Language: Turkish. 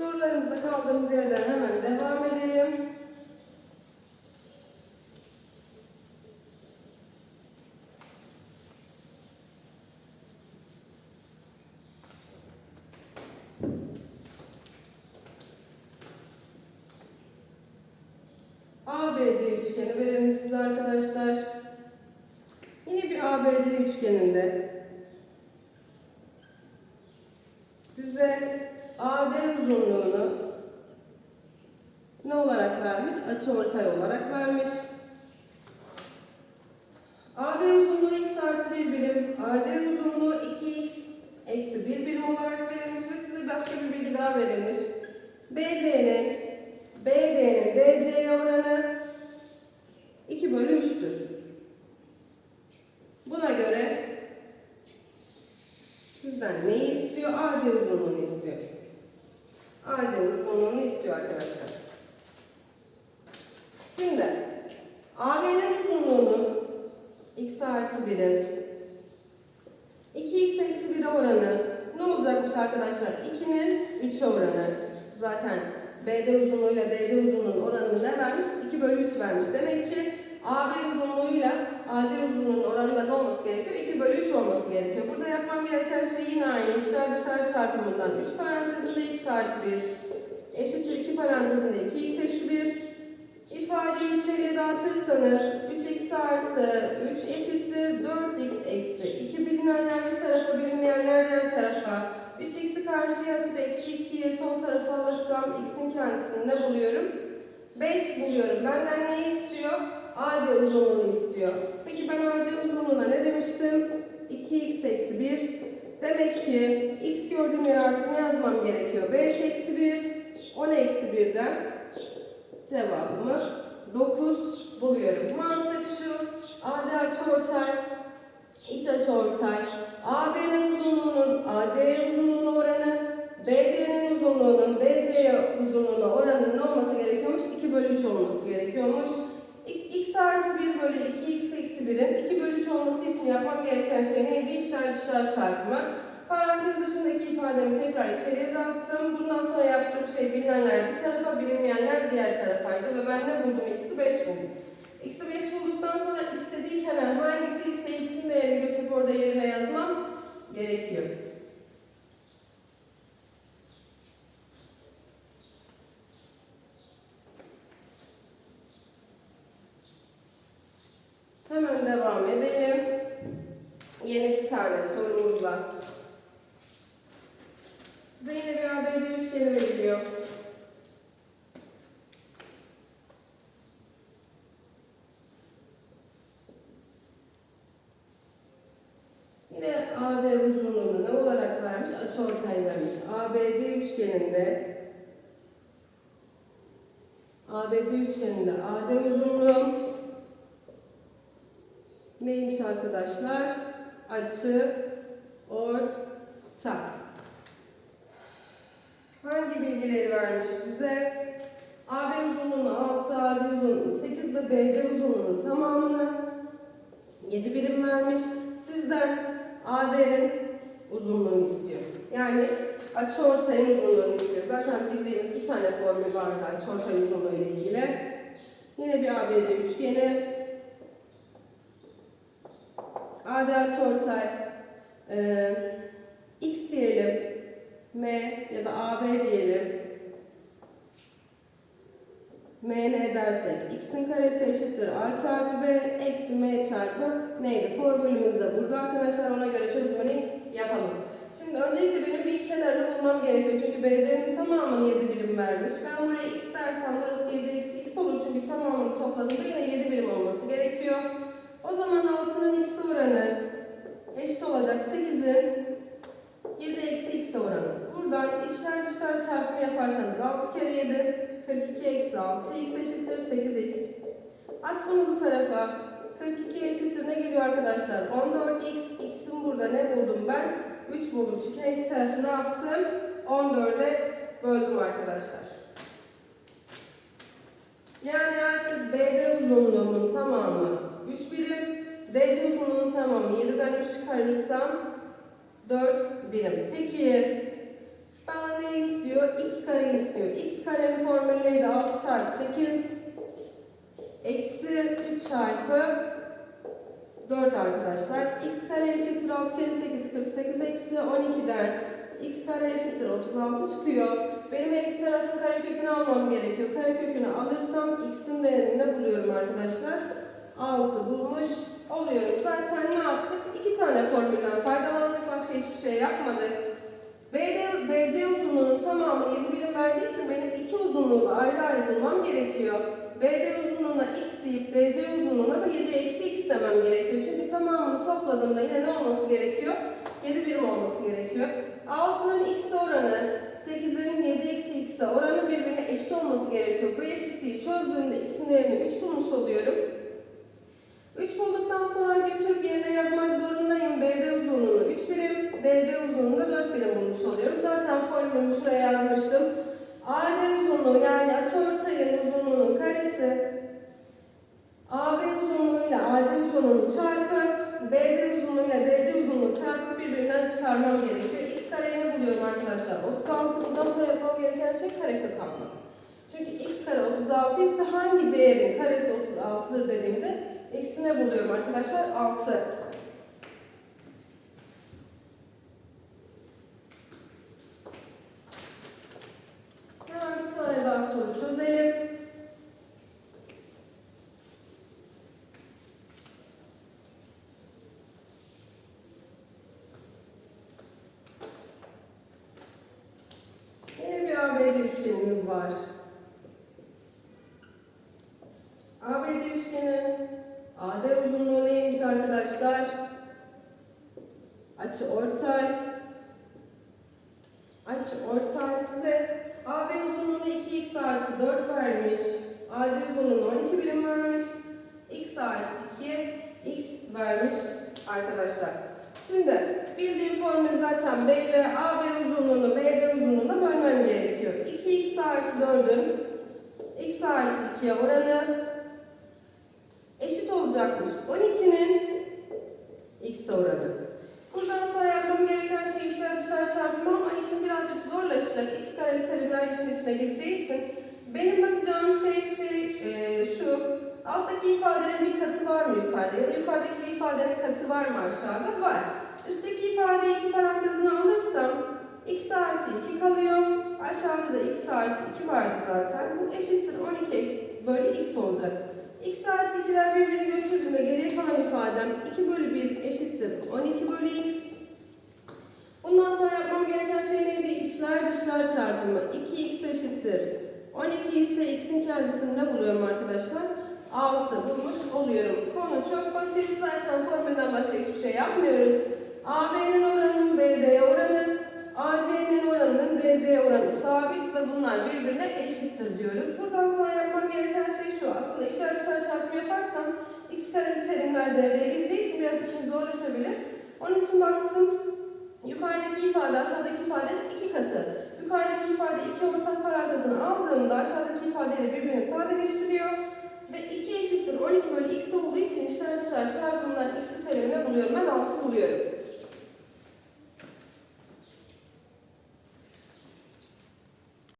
Sorularımıza kaldığımız yerden hemen devam edelim. ABC üçgeni verelim size arkadaşlar. Yine bir ABC üçgeninde size AD uzunluğunu ne olarak vermiş? Açıortay olarak vermiş. AB uzunluğu x artı 1 birim, AC uzunluğu 2x eksi 1 birim olarak verilmiş ve size başka bir bilgi daha verilmiş. BD'nin BD'nin DC'ye oranı 2 bölü 3'tür. Buna göre sizden neyi istiyor? AC uzunluğunu istiyor. AC istiyor arkadaşlar. Şimdi AB'nin uzunluğunun x artı 1'in 2x eksi 1'e oranı ne olacakmış arkadaşlar? 2'nin 3'e oranı. Zaten BD uzunluğuyla DC uzunluğunun oranını ne vermiş? 2 bölü 3 vermiş. Demek ki AB uzunluğuyla AC uzunluğunun oranında ne olması gerekiyor? 2 bölü 3 olması gerekiyor. Burada yapmam gereken şey yine aynı. İçler dışlar çarpımından 3 parantezinde x artı 1 eşittir 2 parantezinde 2x eksi 1 İfadeyi içeriye dağıtırsanız 3x artı 3 eşittir 4x eksi 2 bilinenler bir tarafa bilinmeyenler diğer tarafa 3x'i karşıya atıp eksi 2'yi sol tarafa alırsam x'in kendisini ne buluyorum? 5 buluyorum. Benden ne istiyor? AC uzunluğunu istiyor. Peki ben AC uzunluğuna ne demiştim? 2x eksi 1. Demek ki x gördüğüm yere artık ne yazmam gerekiyor? 5 eksi 1, 10 eksi 1'den cevabımı 9 buluyorum. Mantık şu. AD açıortay, iç açıortay. AB'nin uzunluğunun AC'ye uzunluğuna oranı, BD'nin uzunluğunun DC'ye uzunluğuna oranının olması gerekiyormuş? 2 bölü 3 olması gerekiyormuş. X artı 1 bölü 2x eksi 1'in 2 bölü 3 olması için yapmam gereken şey neydi? İçler dışlar çarpımı. Parantez dışındaki ifademi tekrar içeriye dağıttım. Bundan sonra yaptığım şey bilinenler bir tarafa, bilinmeyenler diğer tarafaydı. Ve ben ne buldum? X'i 5 buldum. X'i 5 bulduktan sonra istediği kenar hangisi ise x'in değerini götürüp orada yerine yazmam gerekiyor. Hemen devam edelim. Yeni bir tane sorumuzla. Size yine bir ABC üçgeni veriliyor. Yine AD uzunluğunu ne olarak vermiş? Açıortay vermiş. ABC üçgeninde ABC üçgeninde AD uzunluğu neymiş arkadaşlar? Açı orta. Hangi bilgileri vermiş bize? AB uzunluğunu 6, AC uzunluğunu 8 ve BC uzunluğunun tamamını 7 birim vermiş. Sizden AD'nin uzunluğunu istiyor. Yani açıortayın uzunluğunu istiyor. Zaten bildiğimiz bir tane formül vardı açıortay uzunluğu ile ilgili. Yine bir ABC üçgeni. AD açıortay e, X diyelim. M ya da AB diyelim. M ne dersek x'in karesi eşittir a çarpı b eksi m çarpı neydi? Formülümüz de burada arkadaşlar ona göre çözümünü yapalım. Şimdi öncelikle benim bir kenarını bulmam gerekiyor. Çünkü BC'nin tamamını 7 birim vermiş. Ben buraya x dersem burası 7 eksi x olur. Çünkü tamamını topladığımda yine 7 birim olması gerekiyor. O zaman 6'nın x oranı eşit olacak 8'in 7 eksi x oranı. Buradan içler dışlar çarpımı yaparsanız 6 kere 7 42 eksi 6 x eşittir 8 x. At bunu bu tarafa. 42 eşittir ne geliyor arkadaşlar? 14 x. x'in burada ne buldum ben? 3 buldum. Çünkü her iki tarafı ne yaptım? 14'e böldüm arkadaşlar. Yani artık BD uzunluğunun tamamı 3 birim. DC uzunluğunun tamamı 7'den 3 çıkarırsam 4 birim. Peki Bana ne istiyor? X kare istiyor. X karenin formülü neydi? 6 çarpı 8 eksi 3 çarpı 4 arkadaşlar. X kare eşittir 6 kere 8 48 eksi 12'den x kare eşittir 36 çıkıyor. Benim her iki tarafın karekökünü almam gerekiyor. Karekökünü alırsam x'in değerini de buluyorum arkadaşlar. 6 bulmuş oluyorum. Zaten ne yaptık? İki tane formülden faydalandık. Başka hiçbir şey yapmadık. BC uzunluğunun tamamını 7 birim verdiği için benim iki uzunluğu da ayrı ayrı bulmam gerekiyor. BD uzunluğuna x deyip DC uzunluğuna da 7 eksi x demem gerekiyor. Çünkü tamamını topladığımda yine ne olması gerekiyor? 7 birim olması gerekiyor. 6'nın x oranı 8'in 7 eksi x'e oranı birbirine eşit olması gerekiyor. Bu eşitliği çözdüğümde x'in değerini 3 bulmuş oluyorum. 3 bulduktan sonra götürüp yerine yazmak zorundayım. BD uzunluğunu 3 birim, DC uzunluğunu da 4 birim bulmuş oluyorum. Zaten formülümü şuraya yazmıştım. AD uzunluğu yani açıortayın uzunluğunun karesi AB uzunluğuyla AC uzunluğunu çarpı BD uzunluğuyla DC uzunluğunu çarpıp birbirinden çıkarmam gerekiyor. X kareyini buluyorum arkadaşlar. 36 bundan sonra yapmam gereken şey karekök almak. Çünkü x kare 36 ise hangi değerin karesi 36'dır dediğimde x'ini buluyorum arkadaşlar 6. Hemen bir tane daha soru çözelim. Yine bir ABC üçgenimiz var. ABC üçgenin AD uzunluğu neymiş arkadaşlar? Açı ortay. Açı ortay size AB uzunluğunu 2x artı 4 vermiş. AC uzunluğunu 12 birim vermiş. x artı 2 x vermiş arkadaşlar. Şimdi bildiğim formül zaten belli. AB uzunluğunu BD uzunluğuna bölmem gerekiyor. 2x artı 4'ün x artı 2'ye oranı eşit olacakmış. 12'nin x oranı. Buradan sonra yapmam gereken şey işler dışarı çarpma ama işim birazcık zorlaşacak. X kareli terimler işin içine gireceği için benim bakacağım şey şey e, şu. Alttaki ifadenin bir katı var mı yukarıda ya da yukarıdaki bir ifadenin katı var mı aşağıda? Var. Üstteki ifadeyi iki parantezine alırsam x artı 2 kalıyor. Aşağıda da x artı 2 vardı zaten. Bu eşittir 12 x bölü x olacak. x artı 2'ler birbirini götürdüğünde geriye kalan ifadem 2 bölü 1 eşittir 12 bölü x. Bundan sonra yapmam gereken şey neydi? İçler dışlar çarpımı. 2x eşittir. 12 ise x'in kendisini ne buluyorum arkadaşlar? 6 bulmuş oluyorum. Konu çok basit. Zaten formülden başka hiçbir şey yapmıyoruz. AB'nin oranının BD'ye oranı, AC'nin oranının DC'ye oranı sabit ve bunlar birbirine eşittir diyoruz. Buradan sonra yapmam gereken şey şu. Aslında işler dışarı çarpımı yaparsam x terimler devreye gireceği için biraz işim zorlaşabilir. Onun için baktım. Yukarıdaki ifade aşağıdaki ifadenin iki katı. Yukarıdaki ifade iki ortak parantezini aldığımda aşağıdaki ifadeleri birbirini sadeleştiriyor. Ve 2 eşittir 12 bölü x olduğu için işler dışlar çarpımından x'i terimine buluyorum. Ben 6 buluyorum.